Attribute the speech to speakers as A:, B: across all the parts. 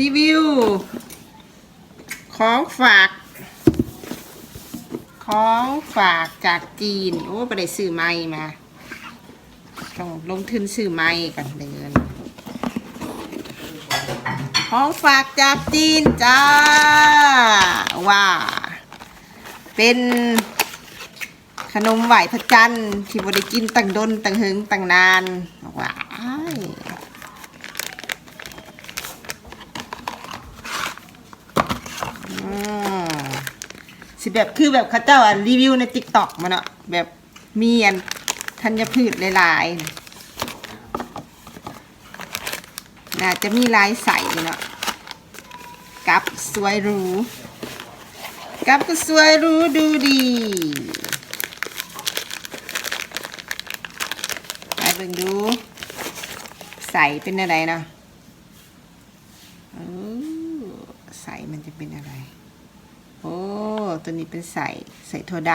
A: รีวิว ของฝาก ของฝากจากจีน โอ้ไปได้ซื้อไม้มา ต้องลงทุนซื้อไม้กันเดือนของฝากจากจีนจ้า ว่า เป็นขนมไหวพระจันทร์ที่บได้กินตั้งดนตั้งหึงตั้งนานว้ายอืม สิแบบคือแบบเขาเจ้าอะรีวิวในติ๊กต็อกมันอะแบบมีอันธัญพืชหลายๆน่าจะมีลายใสอยู่เนาะกับสวยรู้กับก็สวยรู้ดูดีไปเบิ่งดู ใสเป็นอะไรเนาะใสมันจะเป็นอะไร ตัวนี้เป็นใส่ใส่ถั่วด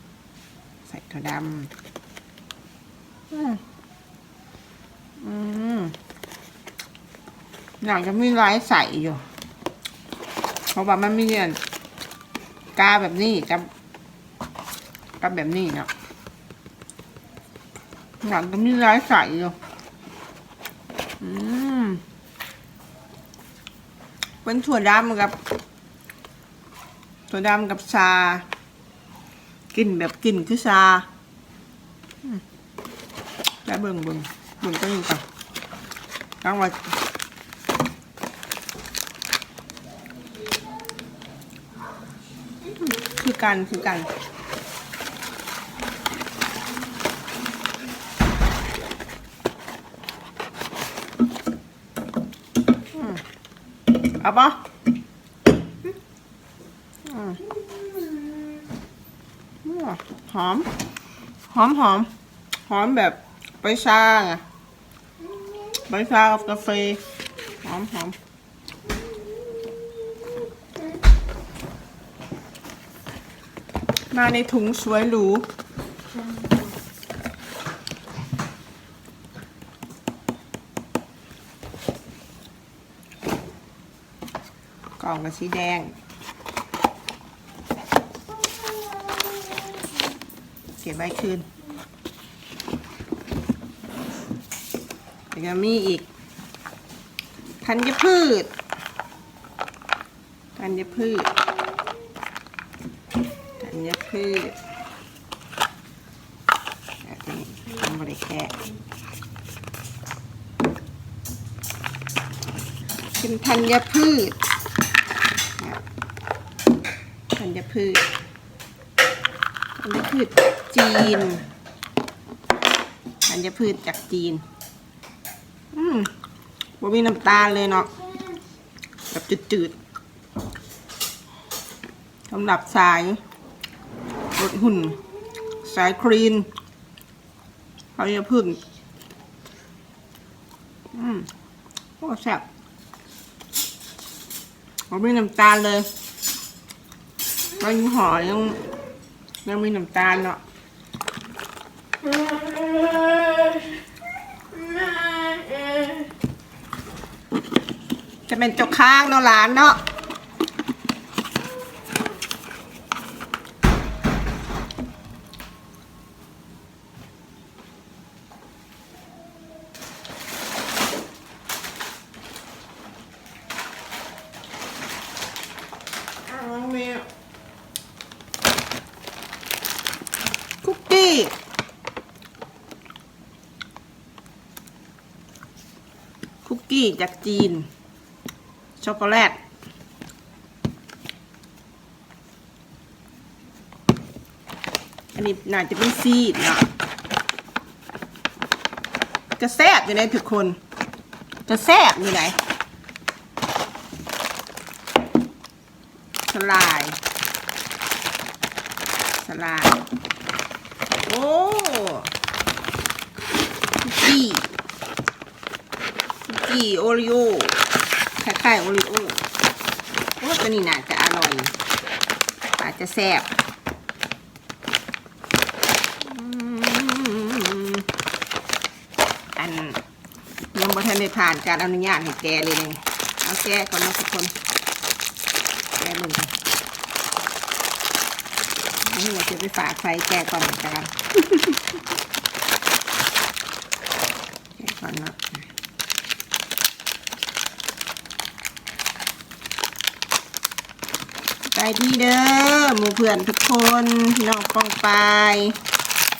A: ำใส่ถั่วดำอืมอืมอยากจะมีลายใส่อยู่ เพราะว่ามันมีเนี่ยกาแบบนี้กับกับแบบนี้เนาะหลังก็มีลายใส่อยู่ อืมเป็นถั่วดำกับ ถั่วดำกับชา กินแบบกินคือชาแล้วเบิ่งเบิ่งเบิ่งก็ยังก่อต้องว่าคือกันคือกันอืมเอาปะอืมอืม หอม หอมหอม หอมแบบใบชาไงใบชากับกาแฟหอมหอมมาในถุงสวยหรูกล่องกับสีแดง ก็บไว้คืนแล้วก็มีอีกธัญพืชธัญพืชธัญพืชแบบนี้ทำบริแค่เป็นธัญพืชธัญพืชธัญพืช จีนธัญพืชจากจีน อืมบ่มีน้ำตาลเลยเนาะแบบจืดๆสำหรับสายลดหุ่น สายครีนเขาจะพึ่งอืมโอ้แซ่บผมไม่น้ำตาลเลยมันหอยังยังมีน้ำตาลเนาะ จะเป็นจกข้างเนาะหลานเนาะ อ้าวน้องเมย์คุกกี้ี้จากจีน ช็อกโกแลต อันนี้น่าจะเป็นซีดเนาะจะแซบอยู่ในทุกคนจะแซบอยู่ไหนสลายสลายโอ้คุกกี้ กี้โอริโอคล้ายๆโอริโอโอ้ตัวนี้น่าจะอร่อยอาจจะแซ่บอันยังบ่ทันได้ผ่านการอนุญาตให้แกเลยนี่เอาแกก่อนนะทุกคนแกะมึงก่อนนี่เราจะไปฝากใครแกก่อนเหมือนกันแกะก่อนเนาะ ใจดีเด้อหมู่เพื่อนทุกคนพี่น้องป้องไป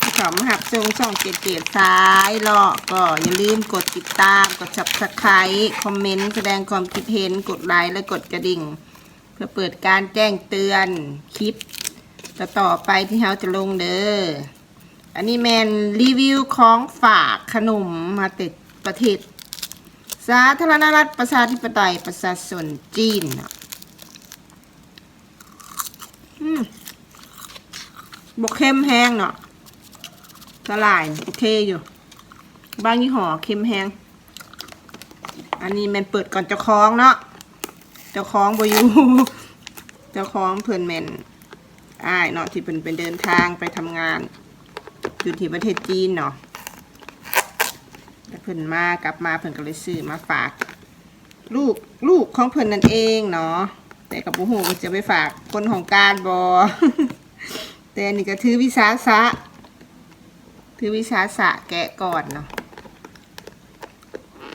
A: ที่เขามหับทรงช่องเจ็ดเจ็ดซ้ายหรอกก็อย่าลืมกดติดตามกด subscribe คอมเมนต์แสดงความคิดเห็นกดไลค์และกดกระดิ่ง เพื่อเปิดการแจ้งเตือนคลิปต่อต่อไปที่เราจะลงเด้ออันนี้แมนรีวิวของฝากขนมมาติดประเทศสาธารณรัฐประชาธิปไตยประชาชนจีนเนาะ อืมบกเค็มแห้งเนาะสลายโอเคอยู่ บางยี่ห้อเค็มแห้ง อันนี้แมนเปิดก่อนเจ้าของเนาะ เจ้าของบอยู่ เจ้าของเพื่อนแมนอ้ายเนาะที่เป็นเป็นเดินทางไปทำงาน อยู่ที่ประเทศจีนเนาะเพิ่นมากลับมาเพิ่นก็เลยซื้อมาฝาก ลูกลูกของเพิ่นนั่นเองเนาะ แต่กับบุหูจะไปฝากคนของการบอแต่อันนี่ก็ถือวิสาสะถือวิสาสะแกะก่อนเนาะ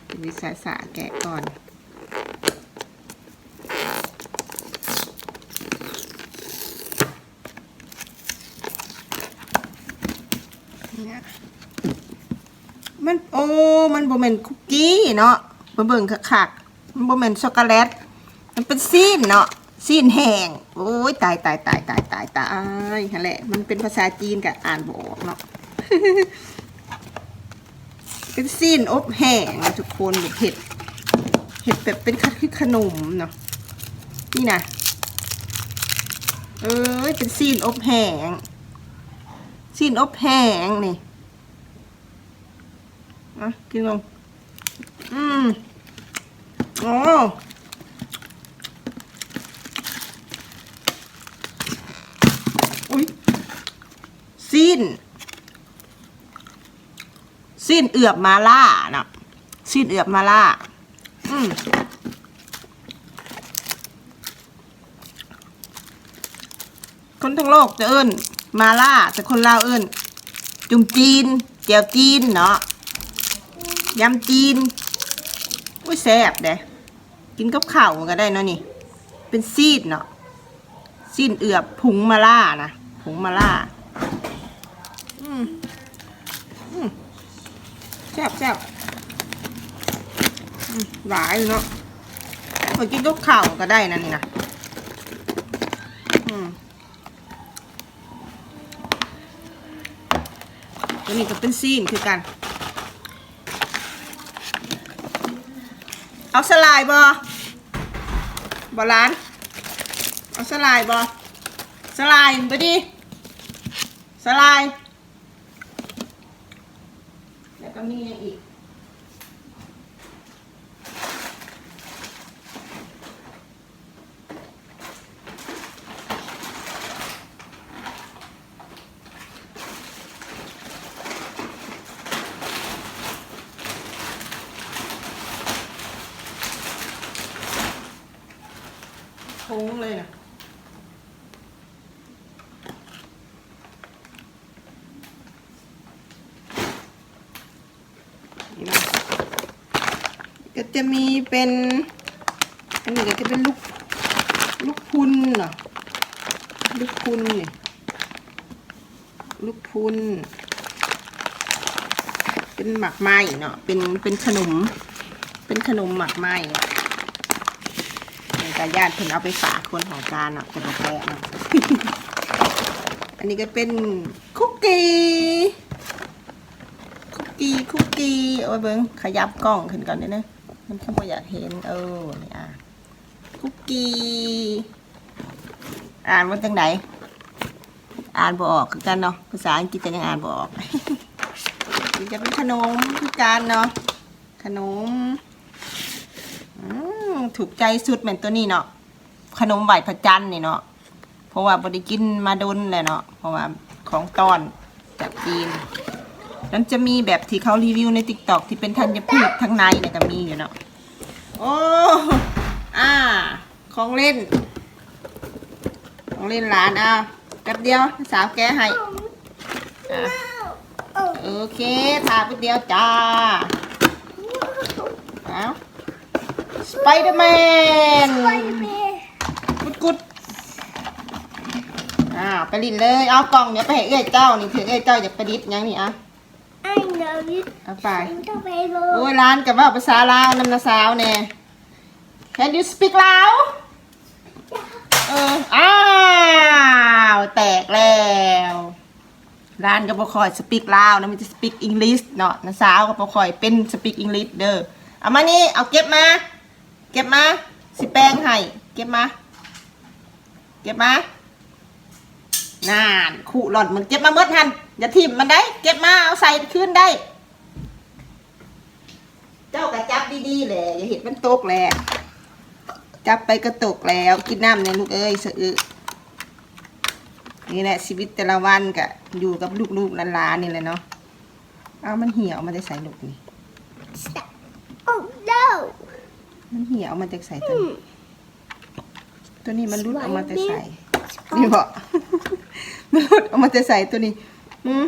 A: ถือวิสาสะแกะก่อนเนี่ยมันโอ้ มันบ่แม่นคุกกี้เนาะมาเบิ่งคักๆมันบ่แม่นช็อกโกแลต มันเป็นซีนเนาะซีนแห้งโอ้ยตายตายตายตายตายตายนั่นแหละมันเป็นภาษาจีนกับอ่านบออกเนาะเป็นซีนอบแห้งทุกคนแบบเห็ดเห็ดแบบเป็นคือขนมเนาะนี่นะเอ้ยเป็นซีนอบแห้งซีนอบแห้งนี่อะกินลงอืมโอ้ ซีนซีนเอือบมาล่าเนาะซีนเอือบมาล่า อืมคนทั้งโลกจะเอิ้นมาล่า แต่คนลาวเอิ้นจุ่มจีนแจ่วจีนเนาะยำจีนอุ้ยแซ่บเด้กินกับข้าวก็ได้เนาะนี่ เป็นซีดเนาะซีนเอือบผงมาล่านะผงมาล่า อืมอืมแซ่บแซ่บหลายอยู่เนาะไปกินกับข้าวก็ได้นะนี่นะอืมตัวนี้ก็เป็นซีนคือกัน เอาสลายบอบอร้าน เอาสลายบอสลายไปดิสลายแล้ว ก็มีอีก โค้งเลยนะนี่นะก็ จะมีเป็น อันนี้ก็จะเป็นลูกลูกพุนเหรอลูกพุนนี่ลูกพุนเป็นหมักไม้เนาะเป็นเป็นขนม เป็นขนมหมักไม้ในกาญาติเพิ่นเอาไปฝากคนของการเนาะเป็นแพะเนาะอันนี้ก็เป็นคุกกี้คุกกี้คุกกี้โอ้ยเบิ้งขยับกล้องขึ้นก่อนได้นะ มันคือบ่อยากเห็น เออนี่อะคุกกี้ อ่านว่าจังไหน อ่านบออกคือกันเนาะ ภาษาอังกฤษจะยังอ่านบออกนี่จะเป็นขนมคือกันเนาะ ขนมอืมถูกใจสุดเหมือนตัวนี้เนาะ ขนมไหวพระจันทร์นี่เนาะ เพราะว่าบริกินมาดนเลยเนาะ เพราะว่าของตอนจากจีน นั้นจะมีแบบที่เขารีวิวในติ๊กต็อกที่เป็นธัญพืชทั้งในเนี่ยก็มีอยู่เนาะโอ้อ่า ของเล่น ของเล่นหลานเอาแป๊บเดียวสาวแกให้อะโอเคทาแป๊บเดียวจ้าเอาสไปเดอร์แมนกุดกุดอ้าไปลินเลย เอากล่องเดี๋ยวไปให้เอ้ยเจ้า นี่ถือเอ้ยเจ้าอยากประดิษฐ์ยังนี่อะ เอาไป
B: the way
A: โอ้ยร้านกับว่าภาษาลาวนำนาสาวแน่ Can you speak ลาวเออ อ้าว แตกแล้ว ร้านก็บ่คอย speak ลาวนะมันจะ speak English เนาะนาสาวก็บ่คอยเป็น speak English เด้อ เอามานี่ เอาเก็บมา เก็บมา สิแปลงให้ เก็บมา เก็บมา นานขู่หล่อนมันเก็บมาเมื่อทันอย่าทิ่มมันได้ เก็บมาเอาใส่คืนได้ เจ้ากระจับดีๆแหละอย่าเห็นมันตกแหละจับไปก็ตกแล้วกินน้ำเนี่ยลูกเอ้ยสะอึกนี่แหละชีวิตแต่ละวันกะอยู่กับลูกๆหลานๆนี่แหละเนาะเอามันเหี่ยวมันจะใส่ลูกนี่
B: Stop. Oh no.
A: มันเหี่ยวมันจะใส่ตัวนี้ตัวนี้มันรุดออกมาแต่ใส่
B: Slimy.
A: นี่บอก มันรุดออกมาแต่ใส่ตัวนี้อืม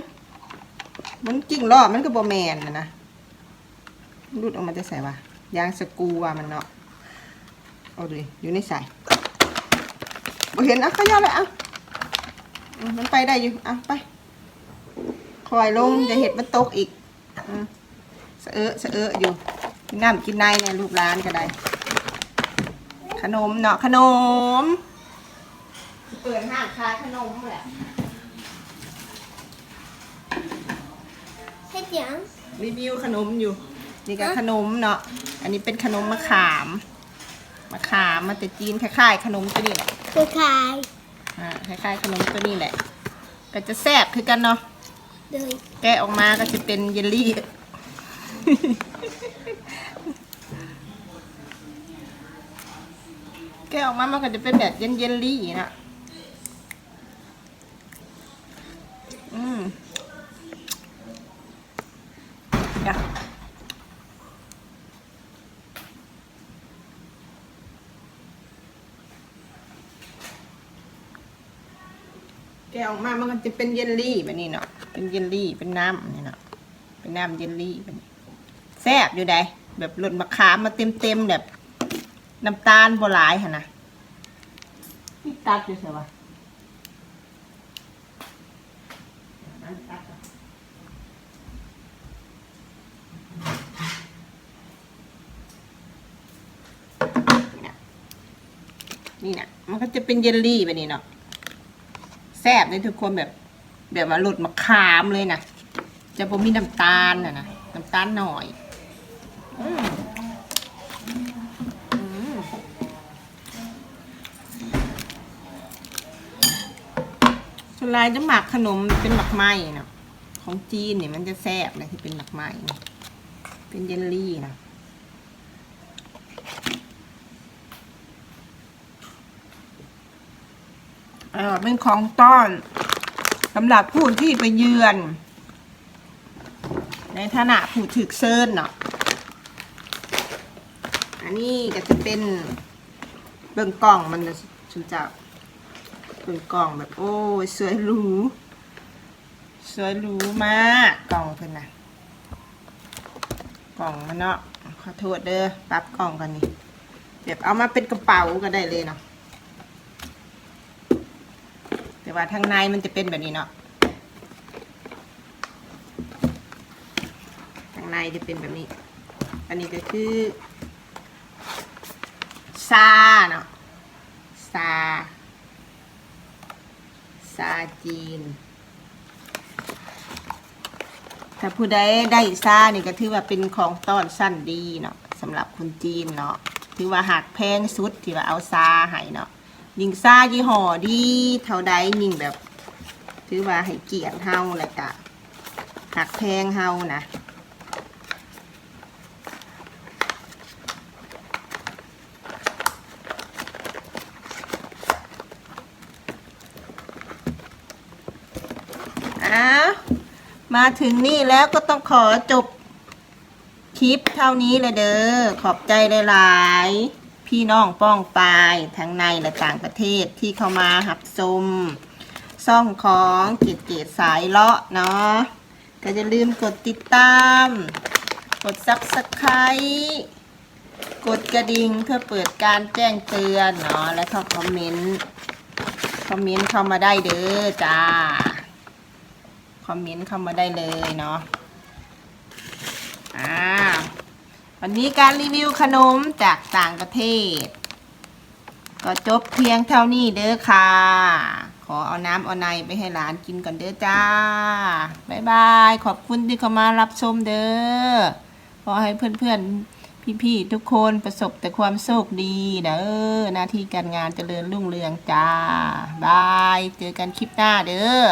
A: มันกิ่งรอบมันก็บอแมนนะนะรุดออกมาแต่ใส่ว่ะยางสกูว่ะมันเนาะเอาดิอยู่ในใส่บ่เห็นอะขย่าเลยอะมันไปได้อยู่อะไปคอยลงจะเห็ดมันตกอีกอสะเอะสะเอะอยู่กินน้ำกินในเนี่ยลูกร้านก็ได้ ขนมเนาะขนม เปิดห้างขายขนมแหละ
B: Hey, Jan.
A: รีวิวขนมอยู่ นี่ก็ขนมเนาะ อันนี้เป็นขนมมะขาม มะขามมาแต่จีนคล้ายๆ ขนมตัวนี้แหละ
B: Okay.
A: อ่าคล้ายๆ ขนมตัวนี้แหละ ก็จะแซ่บคือกันเนาะ
B: Doei.
A: แกะออกมาก็จะเป็นเยลลี่ แกะออกมามันก็จะเป็นแบบเย็นเยลลี่นะ กะออกมามันก็จะเป็นเยลลี่แบบนี้เนาะเป็นเยลลี่เป็นน้ำนี่เนาะเป็นน้ำเยลลี่แบบนี้แซ่บอยู่ใดแบบหล่นมะขามมาเต็มเต็มๆแบบน้ำตาลบัวลายค่ะนะนี่ตัดอยู่ใช่ปะนี่นะมันก็จะเป็นเยลลี่แบบนี้เนาะแซ่บเลยทุกคนแบบ แบบว่าหลุดมะขามเลยนะจะบ่มีน้ำตาลนะนะน้ำตาลหน่อยส่วนลายจะหมักขนมเป็นหมักไหม้เนาะของจีนเนี่ยมันจะแซ่บเลยที่เป็นหมักไหม้เป็นเยลลี่นะ เป็นของต้อนสำหรับผู้ที่ไปเยือน ในฐานะผู้ถือเซินเนาะอันนี้ก็จะเป็นเบิ่งกล่องมันชุนจะเบิ่งกล่องแบบโอ้ยสวยหรูสวยหรูมากกล่องเพิ่นนะกล่องมันเนาะขอโทษเด้อปรับกล่องกันนี่แบบเอามาเป็นกระเป๋าก็ได้เลยเนาะ แต่ว่าทางในมันจะเป็นแบบนี้เนาะข้างในจะเป็นแบบนี้ อันนี้ก็คือซาเนาะซาซาจีน ถ้าผู้ใดได้ซานี่ก็ถือว่าเป็นของต้อนสั้นดีเนาะสำหรับคนจีนเนาะถือว่าหักแพงสุดที่ว่าเอาซาให้เนาะ ยิงซายี่ห้อดีเท่าใดยิงแบบถือว่าให้เกียรติเฮาแหละกะหักแพงเฮานะอ้าวมาถึงนี่แล้วก็ต้องขอจบคลิปเท่านี้เลยเด้อขอบใจหลายๆ พี่น้องป้องปายทั้งในและต่างประเทศที่เข้ามาหับชมซ่องของเกดเกดสายเลาะเนาะก็อย่าลืมกดติดตาม กดซับสไครต์กดกระดิ่งเพื่อเปิดการแจ้งเตือนเนาะและเข้าคอมเมนต์คอมเมนต์เข้ามาได้เด้อจ้าคอมเมนต์เข้ามาได้เลยเนาะอ่า วันนี้การรีวิวขนมจากต่างประเทศ ก็จบเพียงเท่านี้เด้อค่ะ ขอเอาน้ำเอาในไปให้หลานกินก่อนเด้อจ้าบ๊ายบาย ขอบคุณที่เข้ามารับชมเด้อขอให้เพื่อนๆ พี่ๆ ทุกคนประสบแต่ความโชคดีเด้อหน้าที่การงานเจริญรุ่งเรืองจ้าบาย เจอกันคลิปหน้าเด้อ